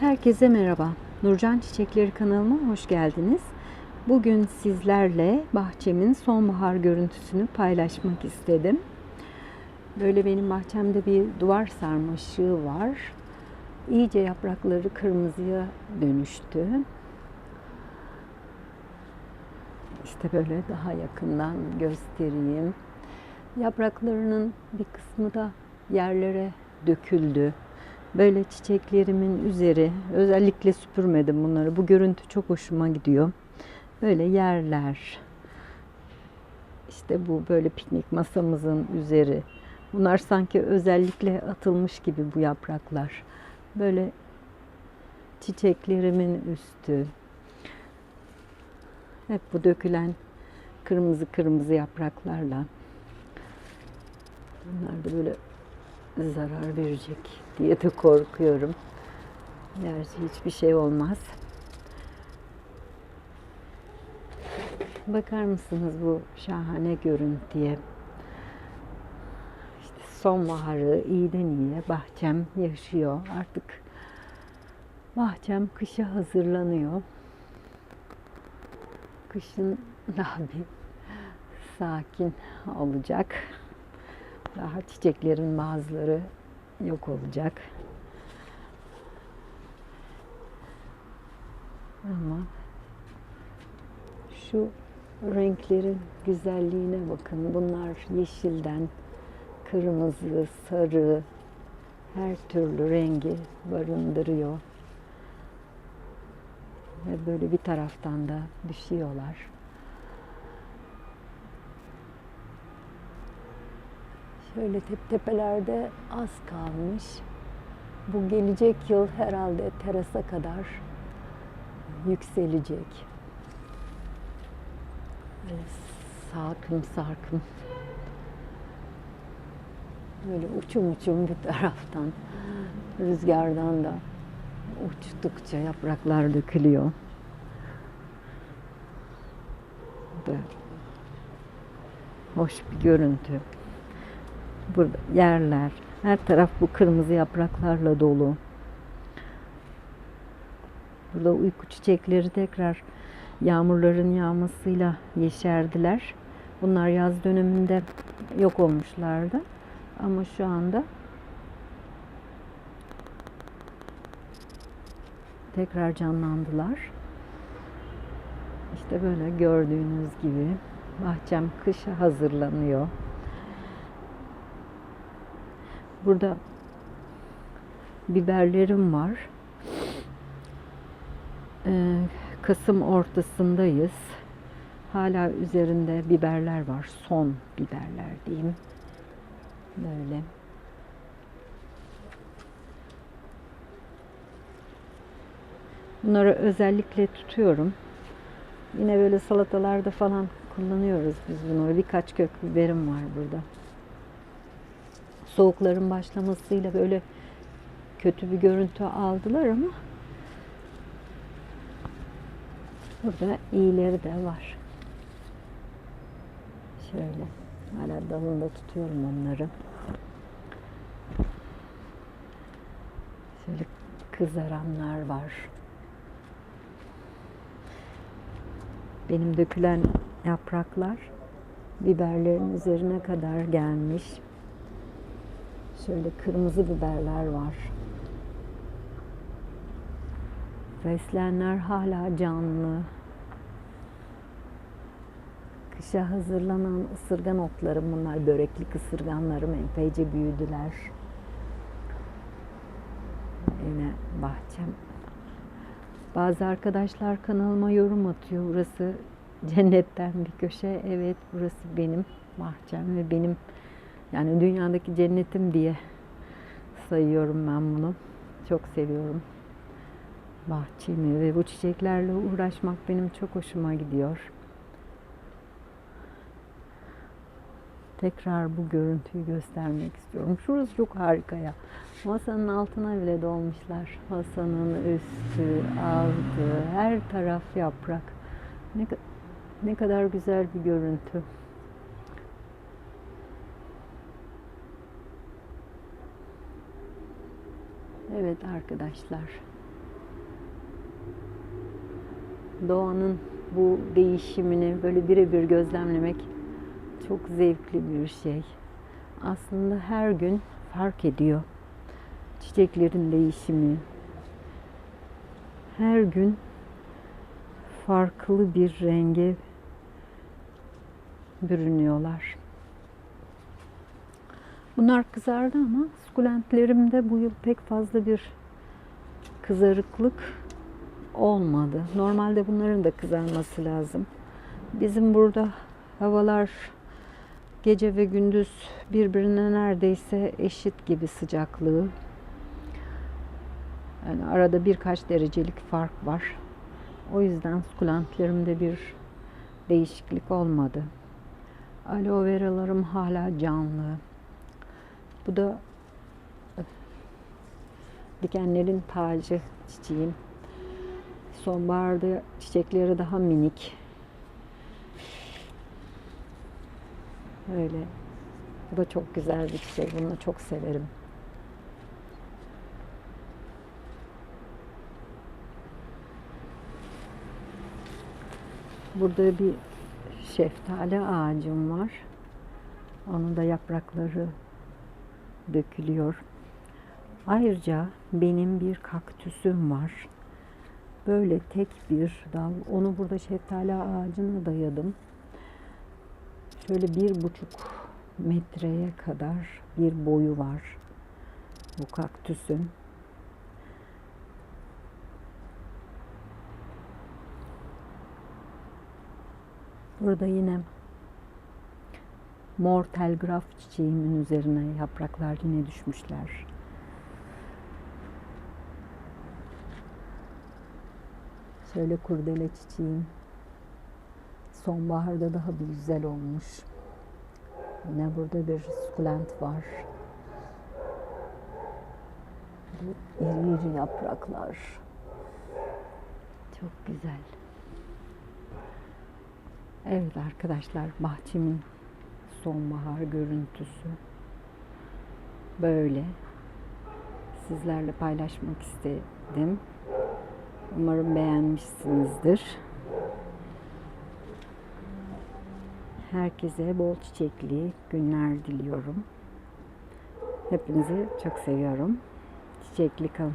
Herkese merhaba. Nurcan Çiçekleri kanalıma hoş geldiniz. Bugün sizlerle bahçemin sonbahar görüntüsünü paylaşmak istedim. Böyle benim bahçemde bir duvar sarmaşığı var. İyice yaprakları kırmızıya dönüştü. İşte böyle daha yakından göstereyim. Yapraklarının bir kısmı da yerlere döküldü. Böyle çiçeklerimin üzeri, özellikle süpürmedim bunları. Bu görüntü çok hoşuma gidiyor. Böyle yerler. İşte bu böyle piknik masamızın üzeri. Bunlar sanki özellikle atılmış gibi bu yapraklar. Böyle çiçeklerimin üstü. Hep bu dökülen kırmızı kırmızı yapraklarla. Bunlar da böyle zarar verecek diye de korkuyorum. Gerçi hiçbir şey olmaz. Bakar mısınız bu şahane görüntüye? İşte sonbaharı iyiden iyiye bahçem yaşıyor. Artık bahçem kışa hazırlanıyor. Kışın daha bir sakin olacak. Daha çiçeklerin bazıları yok olacak. Ama şu renklerin güzelliğine bakın. Bunlar yeşilden kırmızı, sarı, her türlü rengi barındırıyor. Ve böyle bir taraftan da düşüyorlar. Şöyle tep tepelerde az kalmış. Bu gelecek yıl herhalde terasa kadar yükselecek. Böyle sarkım sarkım. Böyle uçum uçum bir taraftan rüzgardan da uçtukça yapraklar dökülüyor. Böyle hoş bir görüntü. Burada yerler, her taraf bu kırmızı yapraklarla dolu. Burada uyku çiçekleri tekrar yağmurların yağmasıyla yeşerdiler. Bunlar yaz döneminde yok olmuşlardı. Ama şu anda tekrar canlandılar. İşte böyle gördüğünüz gibi bahçem kışa hazırlanıyor. Burada biberlerim var. Ee, Kasım ortasındayız. Hala üzerinde biberler var. Son biberler diyeyim. Böyle. Bunları özellikle tutuyorum. Yine böyle salatalarda falan kullanıyoruz biz bunu. Birkaç kök biberim var burada soğukların başlamasıyla böyle kötü bir görüntü aldılar ama burada iyileri de var. Şöyle hala dalında tutuyorum onları. Şöyle kızaranlar var. Benim dökülen yapraklar biberlerin üzerine kadar gelmiş. Şöyle kırmızı biberler var. Fesleğenler hala canlı. Kışa hazırlanan ısırgan otlarım bunlar. Böreklik ısırganlarım epeyce büyüdüler. Yine bahçem. Bazı arkadaşlar kanalıma yorum atıyor. Burası cennetten bir köşe. Evet burası benim bahçem ve benim yani dünyadaki cennetim diye sayıyorum ben bunu. Çok seviyorum bahçemi ve bu çiçeklerle uğraşmak benim çok hoşuma gidiyor. Tekrar bu görüntüyü göstermek istiyorum. Şurası çok harika ya. Masanın altına bile dolmuşlar. Masanın üstü, altı, her taraf yaprak. Ne, ne kadar güzel bir görüntü. Evet arkadaşlar. Doğanın bu değişimini böyle birebir gözlemlemek çok zevkli bir şey. Aslında her gün fark ediyor. Çiçeklerin değişimi. Her gün farklı bir renge bürünüyorlar. Bunlar kızardı ama sukulentlerimde bu yıl pek fazla bir kızarıklık olmadı. Normalde bunların da kızarması lazım. Bizim burada havalar gece ve gündüz birbirine neredeyse eşit gibi sıcaklığı. Yani arada birkaç derecelik fark var. O yüzden sukulentlerimde bir değişiklik olmadı. Aloe veralarım hala canlı. Bu da dikenlerin tacı çiçeğim. Sonbaharda çiçekleri daha minik. Öyle. Bu da çok güzel bir çiçek. Bunu çok severim. Burada bir şeftali ağacım var. Onun da yaprakları dökülüyor. Ayrıca benim bir kaktüsüm var. Böyle tek bir dal. Onu burada şeftali ağacına dayadım. Şöyle bir buçuk metreye kadar bir boyu var bu kaktüsün. Burada yine mor telgraf çiçeğimin üzerine yapraklar yine düşmüşler. Şöyle kurdele çiçeğim sonbaharda daha bir güzel olmuş. Yine burada bir sukulent var. Bu iri iri yapraklar. Çok güzel. Evet arkadaşlar bahçemin sonbahar görüntüsü böyle. Sizlerle paylaşmak istedim. Umarım beğenmişsinizdir. Herkese bol çiçekli günler diliyorum. Hepinizi çok seviyorum. Çiçekli kalın.